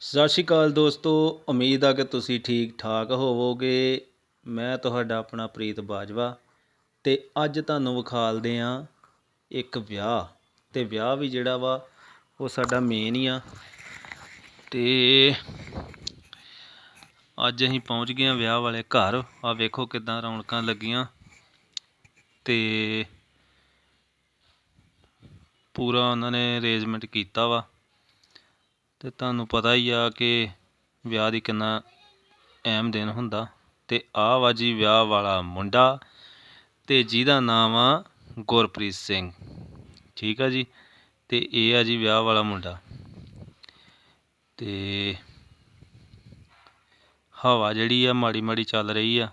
ਸਤਿ ਸ਼੍ਰੀ ਅਕਾਲ ਦੋਸਤੋ, ਉਮੀਦ ਆ ਕਿ ਤੁਸੀਂ ਠੀਕ ਠਾਕ ਹੋਵੋਗੇ। ਮੈਂ ਤੁਹਾਡਾ ਆਪਣਾ ਪ੍ਰੀਤ ਬਾਜਵਾ ਤੇ ਅੱਜ ਤੁਹਾਨੂੰ ਵਿਖਾਲਦੇ ਆ ਇੱਕ ਵਿਆਹ ਤੇ ਵਿਆਹ ਵੀ ਜਿਹੜਾ ਵਾ ਉਹ ਸਾਡਾ ਮੇਨ ਹੀ ਆ। ਤੇ ਅੱਜ ਅਸੀਂ ਪਹੁੰਚ ਗਏ ਆ ਵਿਆਹ ਵਾਲੇ ਘਰ। ਆ ਵੇਖੋ ਕਿਦਾਂ ਰੌਣਕਾਂ ਲੱਗੀਆਂ ਤੇ ਪੂਰਾ ਉਹਨਾਂ ਨੇ ਅਰੇਂਜਮੈਂਟ ਕੀਤਾ ਵਾ। ਅਤੇ ਤੁਹਾਨੂੰ ਪਤਾ ਹੀ ਆ ਕਿ ਵਿਆਹ ਦੀ ਕਿੰਨਾ ਅਹਿਮ ਦਿਨ ਹੁੰਦਾ ਅਤੇ ਆਹ ਵਾ ਜੀ ਵਿਆਹ ਵਾਲਾ ਮੁੰਡਾ ਅਤੇ ਜਿਹਦਾ ਨਾਮ ਆ ਗੁਰਪ੍ਰੀਤ ਸਿੰਘ। ਠੀਕ ਆ ਜੀ? ਅਤੇ ਇਹ ਆ ਜੀ ਵਿਆਹ ਵਾਲਾ ਮੁੰਡਾ। ਅਤੇ ਹਵਾ ਜਿਹੜੀ ਆ ਮਾੜੀ ਮਾੜੀ ਚੱਲ ਰਹੀ ਆ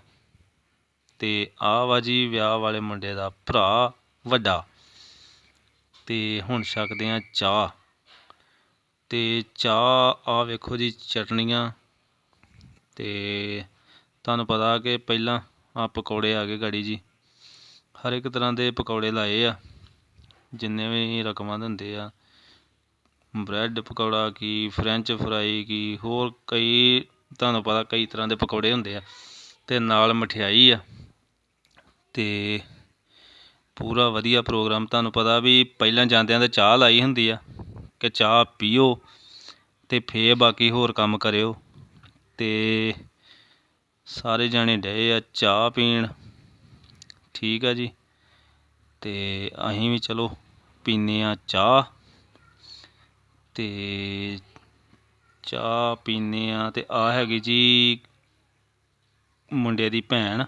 ਅਤੇ ਆਹ ਵਾ ਜੀ ਵਿਆਹ ਵਾਲੇ ਮੁੰਡੇ ਦਾ ਭਰਾ ਵੱਡਾ। ਅਤੇ ਹੁਣ ਛਕਦੇ ਹਾਂ ਚਾਹ। ਅਤੇ ਚਾਹ ਆ ਵੇਖੋ ਜੀ, ਚਟਣੀਆਂ ਅਤੇ ਤੁਹਾਨੂੰ ਪਤਾ ਕਿ ਪਹਿਲਾਂ ਆਹ ਪਕੌੜੇ ਆ ਗਏ ਗਾੜੀ ਜੀ। ਹਰ ਇੱਕ ਤਰ੍ਹਾਂ ਦੇ ਪਕੌੜੇ ਲਾਏ ਆ, ਜਿੰਨੇ ਵੀ ਰਕਮਾਂ ਦੇ ਹੁੰਦੇ ਆ। ਬ੍ਰੈਡ ਪਕੌੜਾ ਕੀ, ਫਰੈਂਚ ਫਰਾਈ ਕੀ, ਹੋਰ ਕਈ, ਤੁਹਾਨੂੰ ਪਤਾ ਕਈ ਤਰ੍ਹਾਂ ਦੇ ਪਕੌੜੇ ਹੁੰਦੇ ਆ ਅਤੇ ਨਾਲ ਮਠਿਆਈ ਆ। ਅਤੇ ਪੂਰਾ ਵਧੀਆ ਪ੍ਰੋਗਰਾਮ, ਤੁਹਾਨੂੰ ਪਤਾ ਵੀ ਪਹਿਲਾਂ ਜਾਂਦਿਆਂ ਤਾਂ ਚਾਹ ਲਾਈ ਹੁੰਦੀ ਆ। ਕਿ ਚਾਹ ਪੀਓ ਅਤੇ ਫੇਰ ਬਾਕੀ ਹੋਰ ਕੰਮ ਕਰਿਓ। ਅਤੇ ਸਾਰੇ ਜਾਣੇ ਡਏ ਆ ਚਾਹ ਪੀਣ। ਠੀਕ ਆ ਜੀ। ਅਤੇ ਅਸੀਂ ਵੀ ਚਲੋ ਪੀਂਦੇ ਹਾਂ ਚਾਹ। ਅਤੇ ਚਾਹ ਪੀਂਦੇ ਹਾਂ ਅਤੇ ਆ ਹੈਗੀ ਜੀ ਮੁੰਡੇ ਦੀ ਭੈਣ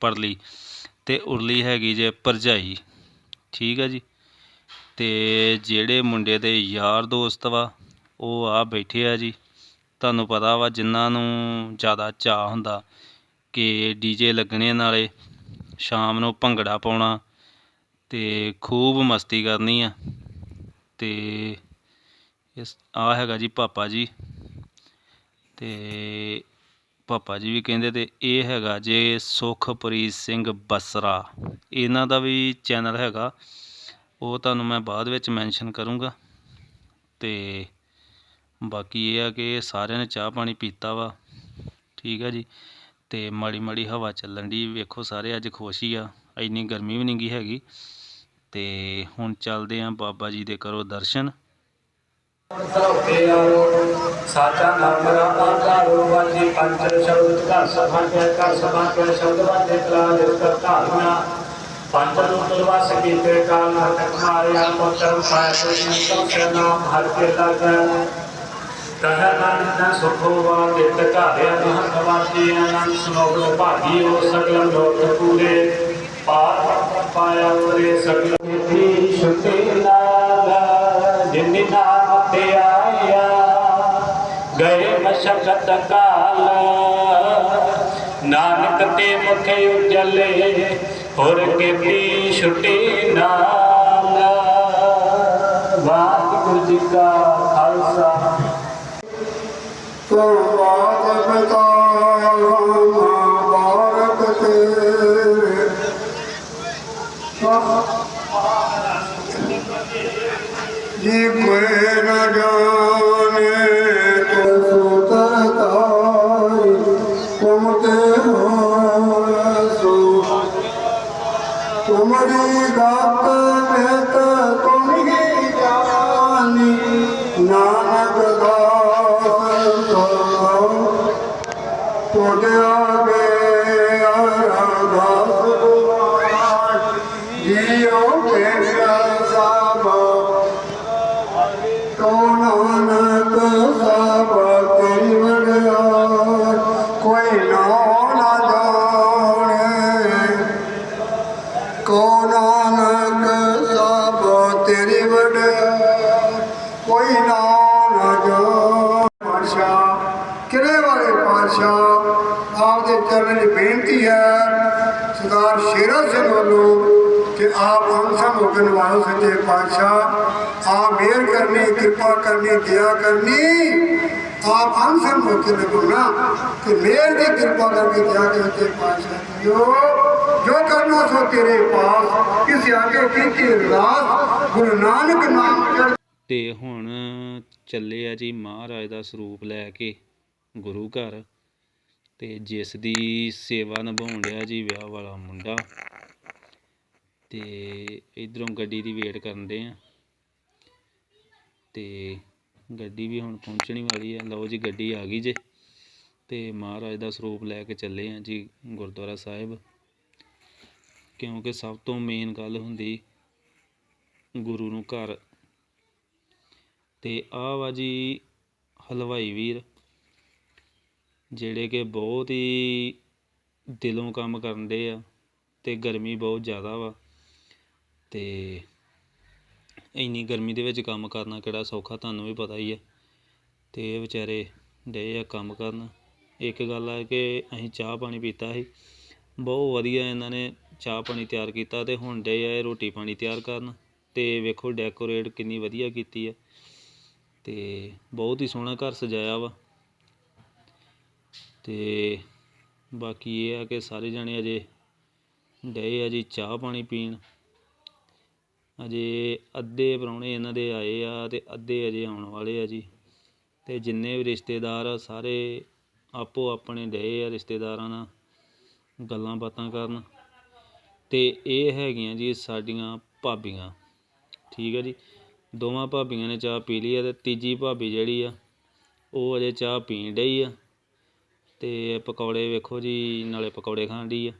ਪਰਲੀ ਅਤੇ ਉਰਲੀ ਹੈਗੀ ਜੇ ਭਰਜਾਈ। ਠੀਕ ਆ ਜੀ। ਤੇ ਜਿਹੜੇ ਮੁੰਡੇ ਦੇ ਯਾਰ ਦੋਸਤ ਵਾ, ਉਹ ਆ ਬੈਠੇ ਆ ਜੀ। ਤੁਹਾਨੂੰ ਪਤਾ ਵਾ ਜਿਨ੍ਹਾਂ ਨੂੰ ਜ਼ਿਆਦਾ ਚਾਹ ਹੁੰਦਾ ਕਿ ਡੀਜੇ ਲੱਗਣੇ ਨਾਲੇ ਸ਼ਾਮ ਨੂੰ ਭੰਗੜਾ ਪਾਉਣਾ ਤੇ ਖੂਬ ਮਸਤੀ ਕਰਨੀ ਆ। ਤੇ ਇਸ ਆ ਹੈਗਾ ਜੀ ਪਾਪਾ ਜੀ। ਤੇ ਪਾਪਾ ਜੀ ਵੀ ਕਹਿੰਦੇ ਤੇ ਇਹ ਹੈਗਾ ਜੇ ਸੁਖਪ੍ਰੀਤ ਸਿੰਘ ਬਸਰਾ। ਇਹਨਾਂ ਦਾ ਵੀ ਚੈਨਲ ਹੈਗਾ ਉਹ ਤੁਹਾਨੂੰ ਮੈਂ ਬਾਅਦ ਵਿੱਚ ਮੈਂਸ਼ਨ ਕਰੂੰਗਾ। ਤੇ ਬਾਕੀ ਇਹ ਆ ਕਿ ਸਾਰਿਆਂ ਨੇ ਚਾਹ ਪਾਣੀ ਪੀਤਾ ਵਾ। ਠੀਕ ਆ ਜੀ। ਤੇ ਮਾੜੀ ਮਾੜੀ ਹਵਾ ਚੱਲਣ ਦੀ ਵੇਖੋ ਸਾਰੇ ਅੱਜ ਖੁਸ਼ ਹੀ ਆ। ਇੰਨੀ ਗਰਮੀ ਵੀ ਨਹੀਂ ਗਈ ਹੈਗੀ। ਤੇ ਹੁਣ ਚੱਲਦੇ ਆਂ ਬਾਬਾ ਜੀ ਦੇ ਕਰੋ ਦਰਸ਼ਨ। ਸਾਚਾ ਨਾਮ ਮੇਰਾ ਆਕਾਰੋ ਵਾਜੀ ਪੰਜ, ਸ਼ਬਦ, ਘਰ ਸਭਾ ਕੇ ਸਭਾ ਕੇ ਸ਼ਬਦ ਵਾਜੇ ਕਲਾ ਪੰਜ ਰੂਪ ਕੀਤੇ ਕਾਲ ਹਟਕ ਮਾਰਿਆ ਪੁੱਤਰ ਪਾਇ ਤੇ ਨਿਕਲ ਨਾਮ ਹਰ ਕੇ ਲਾਗੈ ਕਹ ਨਾਨਕ ਸੁਖੋ ਵਾ ਕਿਤ ਘਾਰਿਆ ਮਹਤ ਵਾਜੀ ਆਨੰਦ ਸੁਨੋਗਲ ਭਾਗੀ ਉਹ ਸਗਲ ਲੋਕ ਪੂਰੇ ਪਾਰ ਪਾਇਆ ਉਰੇ ਸਗਲ ਦੀ ਛੁਟੇ ਲਾਗਾ ਜਿਨਿ ਨਾਮ ਤੇ ਆਇਆ ਗਏ ਮਸ਼ਕਤ ਕਾਲ ਨਾਨਕ ਤੇ ਮੁਖ ਉਜਲੇ ਹੋਰ ਕੀਤੀ ਛੁਟੀ ਨਾਲ ਵਾਹਿਗੁਰੂ ਜੀ ਕਾ ਖਾਲਸਾ। ਪ੍ਰਭਾਤ ਪਿਤਾ ਬਾਰਕ ਤੇਰੇ। ਜੀ ਕੋਈ ਨ ਜਾਣੇ ਪਾਤਸ਼ਾਹ ਆਪ ਚਰਨ ਦੀ ਬੇਨਤੀ ਹੈ, ਸਰਦਾਰ ਸ਼ੇਰਾ ਸਿੰਘ ਵੱਲੋਂ ਕਿ ਆਪ ਅੰਸਮ ਹੁਕਮ ਵਾਲੋ ਸੱਚੇ ਪਾਤਸ਼ਾਹ, ਆਪ ਮਿਹਰ ਕਰਨੀ, ਕਿਰਪਾ ਕਰਨੀ, ਦਇਆ ਕਰਨੀ, ਆਪ ਅੰਸਮ ਹੁਕਮ ਗੁਨਾ ਕਿ ਮਿਹਰ ਦੀ ਕਿਰਪਾ ਕਰਕੇ ਦਇਆ ਕੇ ਸੱਚੇ ਪਾਤਸ਼ਾਹ ਜੋ ਜੋ ਕਰਨਾ ਸੋ ਤੇਰੇ ਪਾਸ ਕਿਸ ਆਗੇ ਕੀਤੀ ਅਰਦਾਸ ਗੁਰੂ ਨਾਨਕ ਨਾਮ ਚੜ੍ਹ ਤੇ ਹੁਣ ਚੱਲੇ ਆ ਜੀ ਮਹਾਰਾਜ ਦਾ ਸਰੂਪ ਲੈ ਕੇ ਗੁਰੂ ਘਰ। ਤੇ ਜਿਸ ਦੀ ਸੇਵਾ ਨਿਭਾਉਣ ਡਿਆ ਜੀ ਵਿਆਹ ਵਾਲਾ ਮੁੰਡਾ ਤੇ ਇਧਰੋਂ ਗੱਡੀ ਦੀ ਵੇਟ ਕਰਨ ਦੇ ਆ। ਤੇ ਗੱਡੀ ਵੀ ਹੁਣ ਪਹੁੰਚਣੀ ਵਾਲੀ ਹੈ ਲਓ ਜੀ ਗੱਡੀ ਆ ਗਈ ਜੇ। ਤੇ ਮਹਾਰਾਜ ਦਾ ਸਰੂਪ ਲੈ ਕੇ ਚੱਲੇ ਆ ਜੀ ਗੁਰਦੁਆਰਾ ਸਾਹਿਬ। ਕਿਉਂਕਿ ਸਭ ਤੋਂ ਮੇਨ ਗੱਲ ਹੁੰਦੀ ਗੁਰੂ ਨੂੰ ਘਰ। ਤੇ ਆਹ ਵਾ ਜੀ ਹਲਵਾਈ ਵੀਰ। ਜਿਹੜੇ ਕਿ ਬਹੁਤ ਹੀ ਦਿਲੋਂ ਕੰਮ ਕਰਨ ਡੇ ਆ ਅਤੇ ਗਰਮੀ ਬਹੁਤ ਜ਼ਿਆਦਾ ਵਾ ਅਤੇ ਇੰਨੀ ਗਰਮੀ ਦੇ ਵਿੱਚ ਕੰਮ ਕਰਨਾ ਕਿਹੜਾ ਸੌਖਾ ਤੁਹਾਨੂੰ ਵੀ ਪਤਾ ਹੀ ਹੈ ਅਤੇ ਇਹ ਵਿਚਾਰੇ ਡੇ ਆ ਕੰਮ ਕਰਨ। ਇੱਕ ਗੱਲ ਆ ਕਿ ਅਸੀਂ ਚਾਹ ਪਾਣੀ ਪੀਤਾ ਸੀ। ਬਹੁਤ ਵਧੀਆ ਇਹਨਾਂ ਨੇ ਚਾਹ ਪਾਣੀ ਤਿਆਰ ਕੀਤਾ ਅਤੇ ਹੁਣ ਡੇ ਆ ਇਹ ਰੋਟੀ ਪਾਣੀ ਤਿਆਰ ਕਰਨ ਅਤੇ ਵੇਖੋ ਡੈਕੋਰੇਟ ਕਿੰਨੀ ਵਧੀਆ ਕੀਤੀ ਹੈ ਅਤੇ ਬਹੁਤ ਹੀ ਸੋਹਣਾ ਘਰ ਸਜਾਇਆ ਵਾ। ਅਤੇ ਬਾਕੀ ਇਹ ਆ ਕਿ ਸਾਰੇ ਜਣੇ ਅਜੇ ਡਏ ਆ ਜੀ ਚਾਹ ਪਾਣੀ ਪੀਣ। ਅਜੇ ਅੱਧੇ ਪ੍ਰਾਹੁਣੇ ਇਹਨਾਂ ਦੇ ਆਏ ਆ ਅਤੇ ਅੱਧੇ ਅਜੇ ਆਉਣ ਵਾਲੇ ਆ ਜੀ। ਅਤੇ ਜਿੰਨੇ ਵੀ ਰਿਸ਼ਤੇਦਾਰ ਆ, ਸਾਰੇ ਆਪੋ ਆਪਣੇ ਡਏ ਆ ਰਿਸ਼ਤੇਦਾਰਾਂ ਨਾਲ ਗੱਲਾਂ ਬਾਤਾਂ ਕਰਨ। ਅਤੇ ਇਹ ਹੈਗੀਆਂ ਜੀ ਸਾਡੀਆਂ ਭਾਬੀਆਂ। ਠੀਕ ਹੈ ਜੀ? ਦੋਵਾਂ ਭਾਬੀਆਂ ਨੇ ਚਾਹ ਪੀ ਲਈ ਆ ਅਤੇ ਤੀਜੀ ਭਾਬੀ ਜਿਹੜੀ ਆ, ਉਹ ਅਜੇ ਚਾਹ ਪੀਣ ਡਈ ਆ। ਅਤੇ ਪਕੌੜੇ ਵੇਖੋ ਜੀ, ਨਾਲੇ ਪਕੌੜੇ ਖਾਣ ਡਈ ਆ।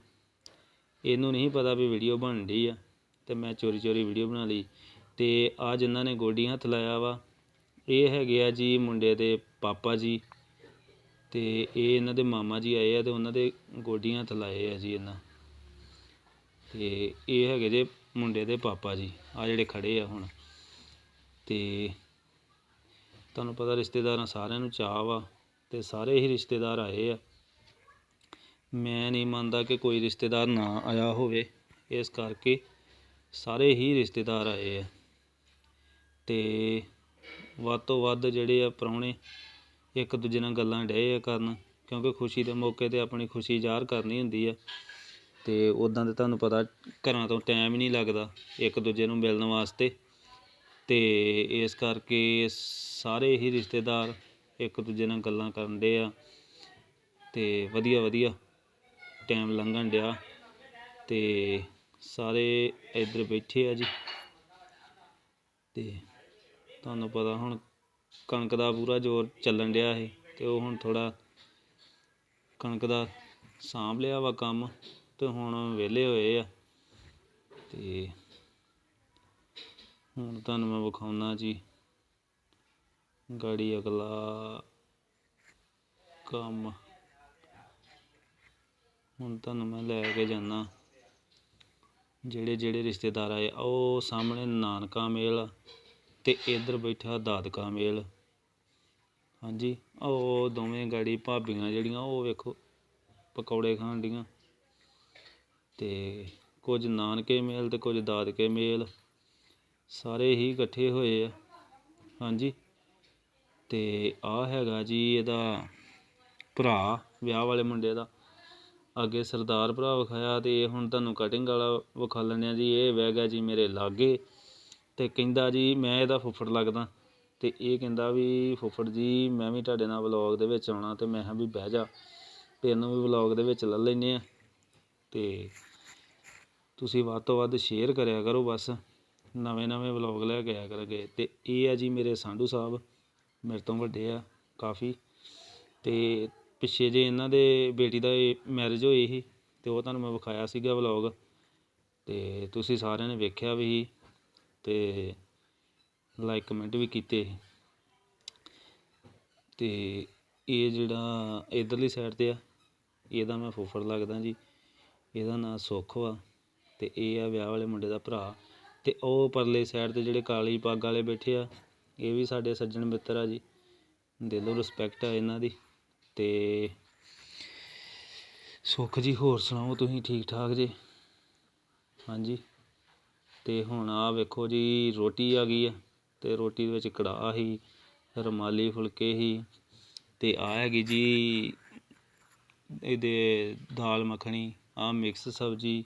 ਇਹਨੂੰ ਨਹੀਂ ਪਤਾ ਵੀ ਵੀਡੀਓ ਬਣ ਡਈ ਆ ਅਤੇ ਮੈਂ ਚੋਰੀ ਚੋਰੀ ਵੀਡੀਓ ਬਣਾ ਲਈ। ਅਤੇ ਆਹ ਜਿਨ੍ਹਾਂ ਨੇ ਗੋਡੀ ਹੱਥ ਲਾਇਆ ਵਾ, ਇਹ ਹੈਗੇ ਆ ਜੀ ਮੁੰਡੇ ਦੇ ਪਾਪਾ ਜੀ। ਅਤੇ ਇਹ ਇਹਨਾਂ ਦੇ ਮਾਮਾ ਜੀ ਆਏ ਆ ਅਤੇ ਉਹਨਾਂ ਦੇ ਗੋਡੀਆਂ ਹੱਥ ਲਾਏ ਆ ਜੀ ਇਹਨਾਂ। ਅਤੇ ਇਹ ਹੈਗੇ ਜੇ ਮੁੰਡੇ ਦੇ ਪਾਪਾ ਜੀ ਆ ਜਿਹੜੇ ਖੜੇ ਆ ਹੁਣ। ਅਤੇ ਤੁਹਾਨੂੰ ਪਤਾ ਰਿਸ਼ਤੇਦਾਰਾਂ ਸਾਰਿਆਂ ਨੂੰ ਚਾਅ ਵਾ ਤੇ ਸਾਰੇ ਹੀ ਰਿਸ਼ਤੇਦਾਰ ਆਏ ਆ। ਮੈਂ ਨਹੀਂ ਮੰਨਦਾ ਕਿ ਕੋਈ ਰਿਸ਼ਤੇਦਾਰ ਨਾ ਆਇਆ ਹੋਵੇ। ਇਸ ਕਰਕੇ ਸਾਰੇ ਹੀ ਰਿਸ਼ਤੇਦਾਰ ਆਏ ਆ। ਤੇ ਵੱਧ ਤੋਂ ਵੱਧ ਜਿਹੜੇ ਆ ਪ੍ਰਾਹੁਣੇ ਇੱਕ ਦੂਜੇ ਨਾਲ ਗੱਲਾਂ ਡਏ ਆ ਕਰਨ, ਕਿਉਂਕਿ ਖੁਸ਼ੀ ਦੇ ਮੌਕੇ ਤੇ ਆਪਣੀ ਖੁਸ਼ੀ ਜ਼ਾਹਰ ਕਰਨੀ ਹੁੰਦੀ ਆ। ਤੇ ਉਦਾਂ ਤੇ ਤੁਹਾਨੂੰ ਪਤਾ ਘਰਾਂ ਤੋਂ ਟਾਈਮ ਹੀ ਨਹੀਂ ਲੱਗਦਾ ਇੱਕ ਦੂਜੇ ਨੂੰ ਮਿਲਣ ਵਾਸਤੇ। ਤੇ ਇਸ ਕਰਕੇ ਸਾਰੇ ਹੀ ਰਿਸ਼ਤੇਦਾਰ ਇੱਕ ਦੂਜੇ ਨਾਲ ਗੱਲਾਂ ਕਰਨ ਡੇ ਆ ਅਤੇ ਵਧੀਆ ਵਧੀਆ ਟਾਈਮ ਲੰਘਣ ਡਿਆ ਅਤੇ ਸਾਰੇ ਇੱਧਰ ਬੈਠੇ ਆ ਜੀ। ਅਤੇ ਤੁਹਾਨੂੰ ਪਤਾ ਹੁਣ ਕਣਕ ਦਾ ਪੂਰਾ ਜ਼ੋਰ ਚੱਲਣ ਡਿਆ ਸੀ ਅਤੇ ਉਹ ਹੁਣ ਥੋੜ੍ਹਾ ਕਣਕ ਦਾ ਸਾਂਭ ਲਿਆ ਵਾ ਕੰਮ ਅਤੇ ਹੁਣ ਵਿਹਲੇ ਹੋਏ ਆ। ਅਤੇ ਹੁਣ ਤੁਹਾਨੂੰ ਮੈਂ ਵਿਖਾਉਣਾ ਜੀ ਗਾੜੀ ਅਗਲਾ ਕੰਮ। ਹੁਣ ਤੁਹਾਨੂੰ ਮੈਂ ਲੈ ਕੇ ਜਾਣਾ ਜਿਹੜੇ ਜਿਹੜੇ ਰਿਸ਼ਤੇਦਾਰ ਆਏ ਆ, ਉਹ ਸਾਹਮਣੇ ਨਾਨਕਾ ਮੇਲ ਆ ਤੇ ਇੱਧਰ ਬੈਠਾ ਦਾਦਕਾ ਮੇਲ। ਹਾਂਜੀ ਉਹ ਦੋਵੇਂ ਗਾੜੀ ਭਾਬੀਆਂ ਜਿਹੜੀਆਂ ਉਹ ਵੇਖੋ ਪਕੌੜੇ ਖਾਣ ਡੀਆਂ। ਤੇ ਕੁਝ ਨਾਨਕੇ ਮੇਲ ਤੇ ਕੁਝ ਦਾਦਕੇ ਮੇਲ। ਸਾਰੇ ਹੀ ਇਕੱਠੇ ਹੋਏ ਆ। ਹਾਂਜੀ। ਅਤੇ ਆਹ ਹੈਗਾ ਜੀ ਇਹਦਾ ਭਰਾ, ਵਿਆਹ ਵਾਲੇ ਮੁੰਡੇ ਦਾ। ਅੱਗੇ ਸਰਦਾਰ ਭਰਾ ਵਿਖਾਇਆ ਤੇ ਹੁਣ ਤੁਹਾਨੂੰ ਕਟਿੰਗ ਵਾਲਾ ਵਿਖਾ ਲੈਂਦੇ ਹਾਂ ਜੀ। ਇਹ ਬਹਿ ਗਿਆ ਜੀ ਮੇਰੇ ਲਾਗੇ ਅਤੇ ਕਹਿੰਦਾ ਜੀ, ਮੈਂ ਇਹਦਾ ਫੁੱਫੜ ਲੱਗਦਾ। ਅਤੇ ਇਹ ਕਹਿੰਦਾ ਵੀ, ਫੁੱਫੜ ਜੀ, ਮੈਂ ਵੀ ਤੁਹਾਡੇ ਨਾਲ ਵਲੋਗ ਦੇ ਵਿੱਚ ਆਉਣਾ ਅਤੇ ਮੈਂ ਕਿਹਾ ਵੀ ਬਹਿ ਜਾ ਅਤੇ ਇਹਨੂੰ ਵੀ ਵਲੋਗ ਦੇ ਵਿੱਚ ਲੈ ਲੈਂਦੇ ਹਾਂ। ਅਤੇ ਤੁਸੀਂ ਵੱਧ ਤੋਂ ਵੱਧ ਸ਼ੇਅਰ ਕਰਿਆ ਕਰੋ ਬਸ ਨਵੇਂ ਨਵੇਂ ਵਲੋਗ ਲੈ ਕੇ ਆਇਆ ਕਰਾਂਗੇ। ਅਤੇ ਇਹ ਆ ਜੀ ਮੇਰੇ ਸਾਂਢੂ ਸਾਹਿਬ। ਮੇਰੇ ਤੋਂ ਵੱਡੇ ਆ, ਕਾਫੀ। ਅਤੇ ਪਿੱਛੇ ਜੇ ਇਹਨਾਂ ਦੇ ਬੇਟੀ ਦਾ ਮੈਰਿਜ ਹੋਈ ਸੀ ਅਤੇ ਉਹ ਤੁਹਾਨੂੰ ਮੈਂ ਵਿਖਾਇਆ ਸੀਗਾ ਵਲੋਗ ਅਤੇ ਤੁਸੀਂ ਸਾਰਿਆਂ ਨੇ ਵੇਖਿਆ ਵੀ ਅਤੇ ਲਾਈਕ ਕਮੈਂਟ ਵੀ ਕੀਤੇ ਅਤੇ ਇਹ ਜਿਹੜਾ ਇਧਰਲੀ ਸਾਈਡ ਤੇ ਆ, ਇਹਦਾ ਮੈਂ ਫੁੱਫੜ ਲੱਗਦਾ ਜੀ। ਇਹਦਾ ਨਾਂ ਸੁੱਖ ਵਾ ਅਤੇ ਇਹ ਆ ਵਿਆਹ ਵਾਲੇ ਮੁੰਡੇ ਦਾ ਭਰਾ। ਅਤੇ ਉਹ ਪਰਲੇ ਸਾਈਡ ਤੇ ਜਿਹੜੇ ਕਾਲੀ ਪੱਗ ਵਾਲੇ ਬੈਠੇ ਆ ਇਹ ਵੀ ਸਾਡੇ ਸੱਜਣ ਮਿੱਤਰ ਆ ਜੀ। ਦਿਲੋਂ ਰਿਸਪੈਕਟ ਆ ਇਹਨਾਂ ਦੀ ਤੇ ਸੁੱਖ ਜੀ, ਹੋਰ ਸੁਣਾਓ ਤੁਸੀਂ ਠੀਕ ਠਾਕ ਜੇ? ਹਾਂਜੀ। ਤੇ ਹੁਣ ਆ ਵੇਖੋ ਜੀ, ਰੋਟੀ ਆ ਗਈ ਆ ਤੇ ਰੋਟੀ ਦੇ ਵਿੱਚ ਕੜਾਹ ਸੀ, ਰੁਮਾਲੀ ਫੁਲਕੇ ਸੀ ਤੇ ਆ ਹੈਗੀ ਜੀ ਇਹਦੇ ਦਾਲ ਮੱਖਣੀ ਆ ਮਿਕਸ ਸਬਜੀ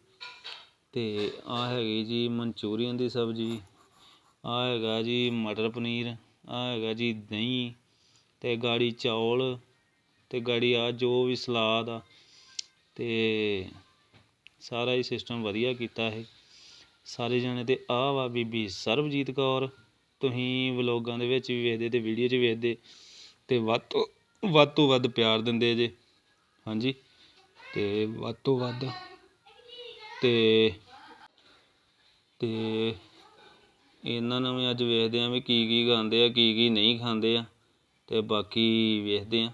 ਤੇ ਆ ਹੈਗੀ ਜੀ ਮਨਚੂਰੀਅਨ ਦੀ ਸਬਜੀ। ਆ ਹੈਗਾ ਜੀ ਮਟਰ ਪਨੀਰ, ਆ ਹੈਗਾ ਜੀ ਦਹੀਂ ਅਤੇ ਗਾੜੀ ਚੌਲ ਅਤੇ ਗਾੜੀ ਆ ਜੋ ਵੀ ਸਲਾਦ ਆ ਅਤੇ ਸਾਰਾ ਹੀ ਸਿਸਟਮ ਵਧੀਆ ਕੀਤਾ ਇਹ। ਸਾਰੇ ਜਾਣੇ ਤੇ ਆਹ ਵਾ ਬੀਬੀ ਸਰਬਜੀਤ ਕੌਰ, ਤੁਸੀਂ ਵਲੋਗਾਂ ਦੇ ਵਿੱਚ ਵੀ ਵੇਖਦੇ ਅਤੇ ਵੀਡੀਓ 'ਚ ਵੇਖਦੇ ਅਤੇ ਵੱਧ ਤੋਂ ਵੱਧ ਤੋਂ ਵੱਧ ਪਿਆਰ ਦਿੰਦੇ ਜੇ, ਹਾਂਜੀ ਅਤੇ ਵੱਧ ਤੋਂ ਵੱਧ ਅਤੇ ਤੇ ਇਹਨਾਂ ਨੂੰ ਵੀ ਅੱਜ ਵੇਖਦੇ ਹਾਂ ਵੀ ਕੀ ਕੀ ਖਾਂਦੇ ਆ, ਕੀ ਕੀ ਨਹੀਂ ਖਾਂਦੇ ਆ ਅਤੇ ਬਾਕੀ ਵੇਖਦੇ ਹਾਂ।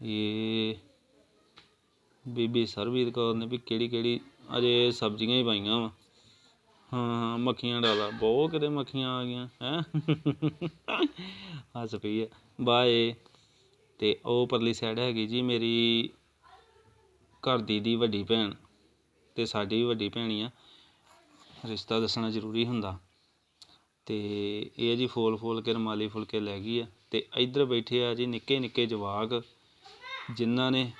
ਇਹ ਬੀਬੀ ਸਰਬਜੀਤ ਕੌਰ ਨੇ ਵੀ ਕਿਹੜੀ ਕਿਹੜੀ ਅਜੇ ਸਬਜ਼ੀਆਂ ਹੀ ਪਾਈਆਂ ਵਾ। ਹਾਂ ਹਾਂ ਮੱਖੀਆਂ ਡਾਲਾ। ਬਹੁਤ ਕਿਤੇ ਮੱਖੀਆਂ ਆ ਗਈਆਂ, ਹੈ? ਹੱਸ ਪਈ ਆ। ਬਾਏ। ਤੇ ਉਹ ਪਰਲੀ ਸਾਈਡ ਹੈਗੀ ਜੀ ਮੇਰੀ ਘਰ ਦੀ ਦੀ ਵੱਡੀ ਭੈਣ ਤੇ ਸਾਡੀ ਵੀ ਵੱਡੀ ਭੈਣੀ ਆ। ਰਿਸ਼ਤਾ ਦੱਸਣਾ ਜ਼ਰੂਰੀ ਹੁੰਦਾ। ਤੇ ਇਹ ਆ ਜੀ ਫੋਲ ਫੋਲ ਕੇ, ਰੁਮਾਲੀ ਫੁਲਕੇ ਲੈ ਗਈ ਆ। ਤੇ ਇੱਧਰ ਬੈਠੇ ਆ ਜੀ ਨਿੱਕੇ ਨਿੱਕੇ ਜਵਾਕ, ਜਿਨ੍ਹਾਂ ਨੇ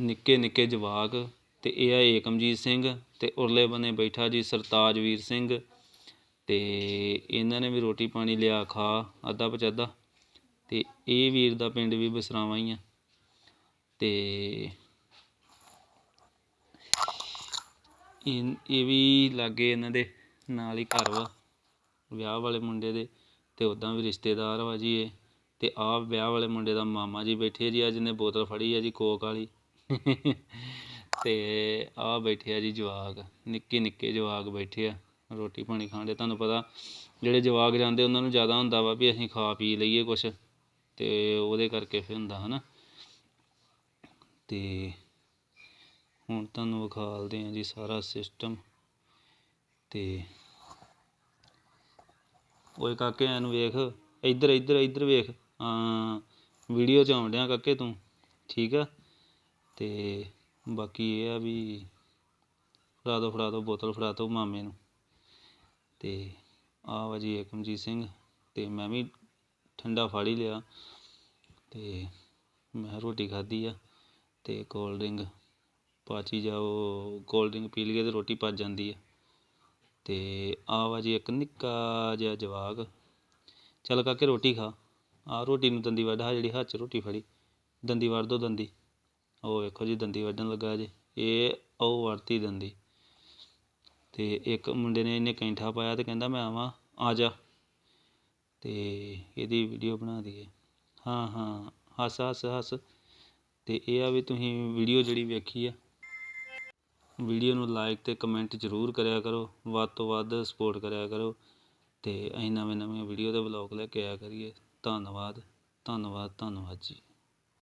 ਨਿੱਕੇ ਨਿੱਕੇ ਜਵਾਕ, ਤੇ ਇਹ ਆ ਏਕਮਜੀਤ ਸਿੰਘ ਤੇ ਉਰਲੇ ਬੰਨੇ ਬੈਠਾ ਜੀ ਸਰਤਾਜਵੀਰ ਸਿੰਘ। ਤੇ ਇਹਨਾਂ ਨੇ ਵੀ ਰੋਟੀ ਪਾਣੀ ਲਿਆ, ਖਾ, ਅੱਧਾ ਪਚੱਧਾ ਤੇ ਇਹ ਵੀਰ ਦਾ ਪਿੰਡ ਵੀ ਬਸਰਾਵਾਂ ਹੀ ਆ। ਤੇ ਇਹ ਇਹ ਵੀ ਲਾਗੇ ਇਹਨਾਂ ਦੇ ਨਾਲ ਹੀ ਘਰ ਵਾ, ਵਿਆਹ ਵਾਲੇ ਮੁੰਡੇ ਦੇ ਅਤੇ ਉੱਦਾਂ ਵੀ ਰਿਸ਼ਤੇਦਾਰ ਵਾ ਜੀ ਇਹ। ਅਤੇ ਆਹ ਵਿਆਹ ਵਾਲੇ ਮੁੰਡੇ ਦਾ ਮਾਮਾ ਜੀ ਬੈਠੇ ਜੀ, ਅੱਜ ਨੇ ਬੋਤਲ ਫੜੀ ਆ ਜੀ ਕੋਕ ਵਾਲੀ। ਅਤੇ ਆਹ ਬੈਠੇ ਆ ਜੀ ਜਵਾਕ, ਨਿੱਕੇ ਨਿੱਕੇ ਜਵਾਕ ਬੈਠੇ ਆ, ਰੋਟੀ ਪਾਣੀ ਖਾਂਦੇ ਤੁਹਾਨੂੰ ਪਤਾ ਜਿਹੜੇ ਜਵਾਕ ਜਾਂਦੇ ਉਹਨਾਂ ਨੂੰ ਜ਼ਿਆਦਾ ਹੁੰਦਾ ਵਾ ਵੀ ਅਸੀਂ ਖਾ ਪੀ ਲਈਏ ਕੁਛ ਅਤੇ ਉਹਦੇ ਕਰਕੇ ਫਿਰ ਹੁੰਦਾ ਹੈ ਨਾ ਅਤੇ ਹੁਣ ਤੁਹਾਨੂੰ ਵਿਖਾਲਦੇ ਆ ਜੀ ਸਾਰਾ ਸਿਸਟਮ ਤੇ ਓਏ ਕਾਕੇ ਐਨੂੰ ਵੇਖ, ਇੱਧਰ ਇੱਧਰ ਇੱਧਰ ਵੇਖ। ਹਾਂ ਵੀਡੀਓ ਚ ਆਉਣ ਡਿਆ ਕਾਕੇ ਤੂੰ, ਠੀਕ ਆ? ਤੇ ਬਾਕੀ ਇਹ ਆ ਵੀ ਫੜਾ ਦੋ ਫੜਾ ਦੋ, ਬੋਤਲ ਫੜਾ ਦੋ ਮਾਮੇ ਨੂੰ। ਤੇ ਆ ਵਾ ਜੀ ਏਕਮਜੀਤ ਸਿੰਘ, ਤੇ ਮੈਂ ਵੀ ਠੰਡਾ ਫੜ ਹੀ ਲਿਆ। ਤੇ ਮੈਂ ਰੋਟੀ ਖਾਧੀ ਆ, ਤੇ ਕੋਲਡ ਡਰਿੰਕ ਪਾਚੀ ਜਾਓ ਕੋਲਡ ਡਰਿੰਕ ਪੀ ਲਈਏ ਤਾਂ ਰੋਟੀ ਪਚ ਜਾਂਦੀ ਆ। ਅਤੇ ਆ ਵਾ ਜੀ ਇੱਕ ਨਿੱਕਾ ਜਿਹਾ ਜਵਾਕ। ਚੱਲ ਕਾਕੇ ਰੋਟੀ ਖਾ। ਆਹ ਰੋਟੀ ਨੂੰ ਦੰਦੀ ਵੱਢ ਆ ਜਿਹੜੀ ਹੱਥ 'ਚ ਰੋਟੀ ਫੜੀ, ਦੰਦੀ ਵੱਢ ਦੋ ਦੰਦੀ। ਉਹ ਵੇਖੋ ਜੀ ਦੰਦੀ ਵੱਢਣ ਲੱਗਾ ਜੇ। ਇਹ ਉਹ ਵਰਤੀ ਦੰਦੀ। ਅਤੇ ਇੱਕ ਮੁੰਡੇ ਨੇ ਇਹਨੇ ਕੈਂਠਾ ਪਾਇਆ ਅਤੇ ਕਹਿੰਦਾ ਮੈਂ ਆਵਾਂ, ਆ ਜਾ। ਅਤੇ ਇਹਦੀ ਵੀਡੀਓ ਬਣਾ ਦਈਏ। ਹਾਂ ਹਾਂ, ਹੱਸ ਹੱਸ ਹੱਸ। ਅਤੇ ਇਹ ਆ ਵੀ ਤੁਸੀਂ ਵੀਡੀਓ ਜਿਹੜੀ ਵੇਖੀ ਆ ਵੀਡੀਓ ਨੂੰ ਲਾਈਕ ਅਤੇ ਕਮੈਂਟ ਜ਼ਰੂਰ ਕਰਿਆ ਕਰੋ। ਵੱਧ ਤੋਂ ਵੱਧ ਸਪੋਰਟ ਕਰਿਆ ਕਰੋ ਅਤੇ ਅਸੀਂ ਨਵੇਂ ਨਵੇਂ ਵੀਡੀਓ ਦੇ ਵਲੌਗ ਲੈ ਕੇ ਆਇਆ ਕਰੀਏ। ਧੰਨਵਾਦ ਧੰਨਵਾਦ ਧੰਨਵਾਦ ਜੀ।